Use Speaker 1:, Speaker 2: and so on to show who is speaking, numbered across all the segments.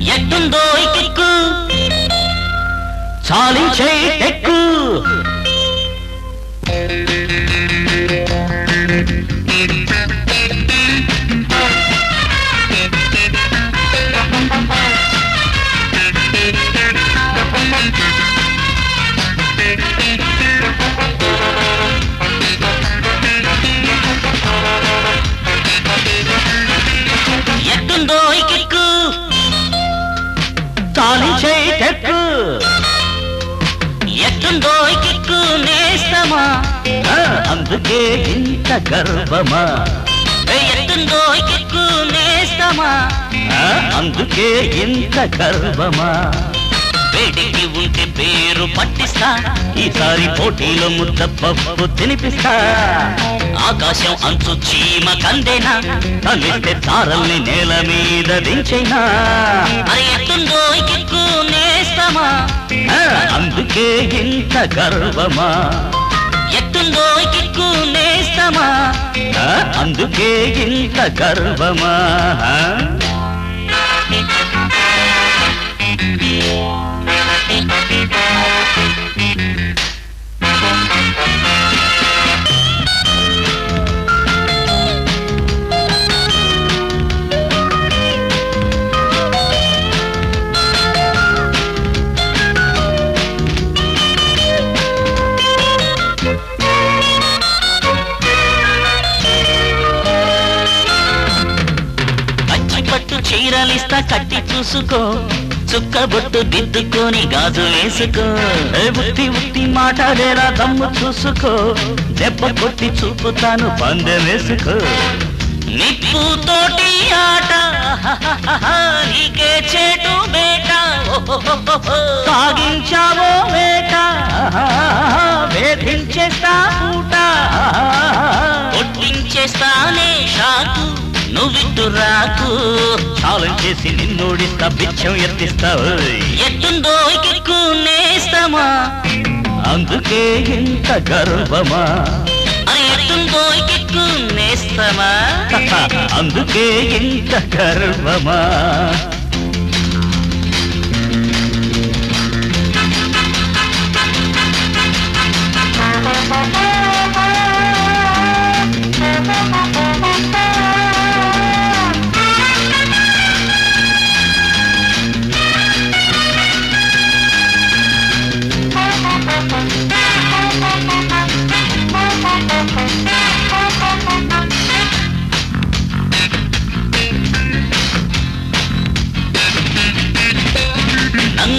Speaker 1: ఎట్టుందో ఈ కిక్కు చాలించే టెక్కు. అందుకే ఇంత గర్వమా? నేస్తమా? అందుకే ఇంత గర్వమా? వేడికి ఉంటే పేరు పట్టిస్తా ఈసారి పోటీలో ముద్ద పప్పు తినిపిస్తా. ఆకాశం అంచు చీమ కందేనా? తల్లిస్తే తారల్ని నేల మీద దించైనా? కిక్కు నేస్తమా? ఆ, అందుకే ఇంత గర్వమా? ఎత్తుందో కిక్కు నేస్తమా? అందుకే ఇంత గర్వమా? పట్టు కట్టి చూసుకో. చుక్క బొట్టు దిద్దుకొని గాజు వేసుకో. ఏ ఉత్తి ఉత్తి మాట్లాడేలా దమ్ము చూసుకో. దెబ్బ కొట్టి చూపుతాను పందె వేసుకో. నిప్పు తోటి ఆట నీకే చేటు బేట సాగించావో వేట. వేధించేస్తా పూట. ఒట్టించేస్తానే షాకు. నువ్విట్టు రాకు. ఛాలెంజ్ చేసి నిన్నోడిస్తా బిచ్చం ఎత్తిస్తా ఎట్టుందో కిక్కు నేస్తమా? అందుకే ఇంత గర్వమా? ఎట్టుందో నేస్తమా? అందుకే ఇంత గర్వమా?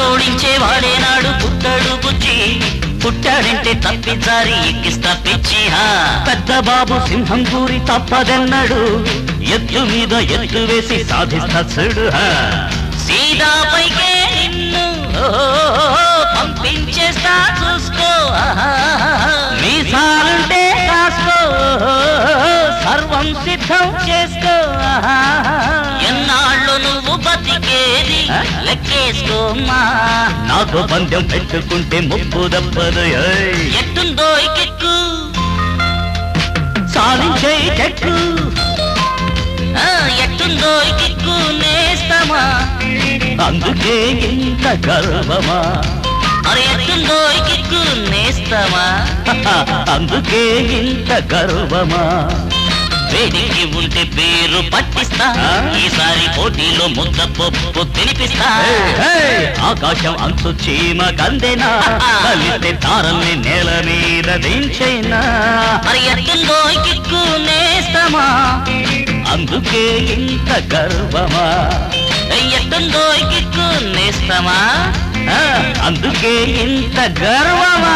Speaker 1: నన్నోడించే వాడేనాడు పుట్టడు బుజ్జి. పుట్టాడంటే తప్పిదారి ఎక్కిస్తా పిచ్చి పెద్ద బాబు సింహం గురి తప్పదన్నాడు. ఎత్తు మీద ఎత్తు వేసి సాధిస్తా చూడు సీదా పైకే నిన్ను పంపించేస్తా చూసుకో మీసాలుంటే కాసుకో సర్వం సిద్ధం చేసుకో బతికేది లెక్కేసుకోమ్మా. నాతో పందెం పెట్టుకుంటే ముప్పు దప్పదు ఎట్టుందో కిక్కు. సాధించే ఆ, ఎట్టుందో కిక్కు నేస్తమా. అందుకే ఇంత గర్వమా. మరి ఎట్టుందో కిక్కు నేస్తమా. అందుకే ఇంత గర్వమా. వేడికి ఉంటే పేరు పట్టిస్తా. ఈసారి పోటీలో ముద్ద పప్పు తినిపిస్తా. ఆకాశం అంచు చీమ కందెనా? కలిస్తే తారల్ని నేల మీద దించైనా? కిక్కు నేస్తమా? అందుకే ఇంత గర్వమా? కిక్కు నేస్తమా? అందుకే ఇంత గర్వమా?